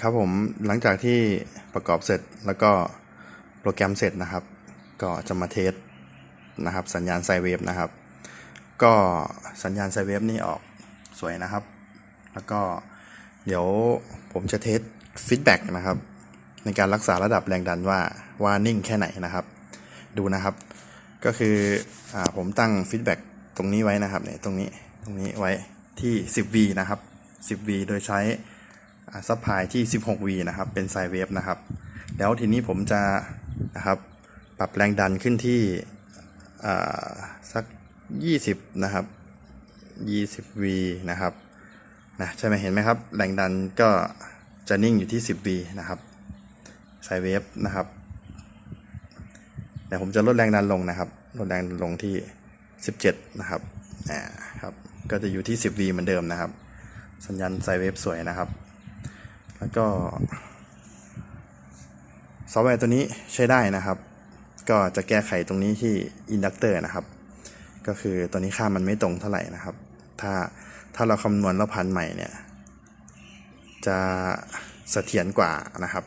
ครับผมหลังจากที่ประกอบเสร็จแล้วก็โปรแกรมเสร็จนะครับ ก็จะมาเทสนะครับ สัญญาณไซเวฟนะครับ ก็สัญญาณไซเวฟนี่ออกสวยนะครับ แล้วก็เดี๋ยวผมจะเทสฟีดแบ็กนะครับ ในการรักษาระดับแรงดันว่าว่านิ่งแค่ไหนนะครับ ดูนะครับ ก็คืออผมตั้งฟีดแบ็กตรงนี้ไว้นะครับเนี่ยตรงนี้ตรงนี้ไว้ที่ 10V นะครับ 10V โดยใช้ ซับพลายที่ 16V นะครับเป็นไซเวฟนะครับ แล้วทีนี้ผมจะนะครับปรับแรงดันขึ้นที่อ่าสัก 20 นะครับ 20V นะครับนะใช่ไหมเห็นไหมครับ แรงดันก็จะนิ่งอยู่ที่ 10V นะครับไซเวฟนะครับเดี๋ยวผมจะลดแรงดันลงนะครับ ลดแรงดันลงที่ 17 นะครับอ่าครับ ก็จะอยู่ที่ 10V เหมือนเดิมนะครับ สัญญาณไซเวฟสวยนะครับ แล้วก็ซอฟต์แวร์ตัวนี้ใช้ได้นะครับ ก็จะแก้ไขตรงนี้ที่อินดักเตอร์นะครับ ก็คือตัวนี้ค่ามันไม่ตรงเท่าไหร่นะครับ ถ้าถ้าเราคำนวณแล้วพันใหม่เนี่ย จะเสถียรกว่านะครับ